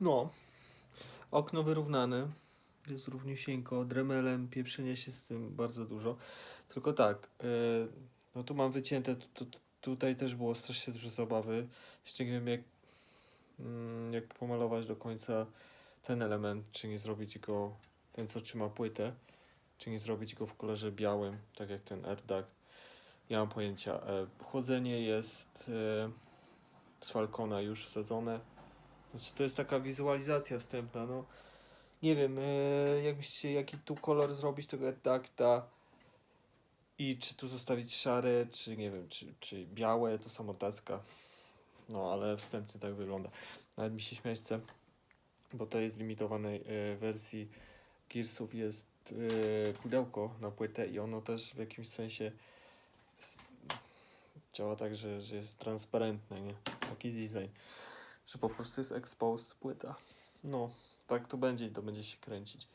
No. Okno wyrównane. Jest równiusieńko. Dremelem pieprzenia się z tym bardzo dużo. Tylko tak, e, no tu mam wycięte, tu, tu, tutaj też było strasznie dużo zabawy. Jeszcze nie wiem jak, mm, jak pomalować do końca ten element, czy nie zrobić go, ten co trzyma płytę, czy nie zrobić go w kolorze białym, tak jak ten AirDag. Nie mam pojęcia. E, chłodzenie jest e, z Falcona już wsadzone. Znaczy to jest taka wizualizacja wstępna, no. Nie wiem, e, jak myślicie, jaki tu kolor zrobić tego AirDagta i czy tu zostawić szare, czy nie wiem, czy, czy białe, to samo tacka. No, ale wstępnie tak wygląda. Nawet mi się śmiać chce, bo to jest limitowanej e, wersji Gearsów jest e, pudełko na płytę i ono też w jakimś sensie działa tak, że, że jest transparentne, nie? Taki design, że po prostu jest exposed płyta. No, tak to będzie i to będzie się kręcić.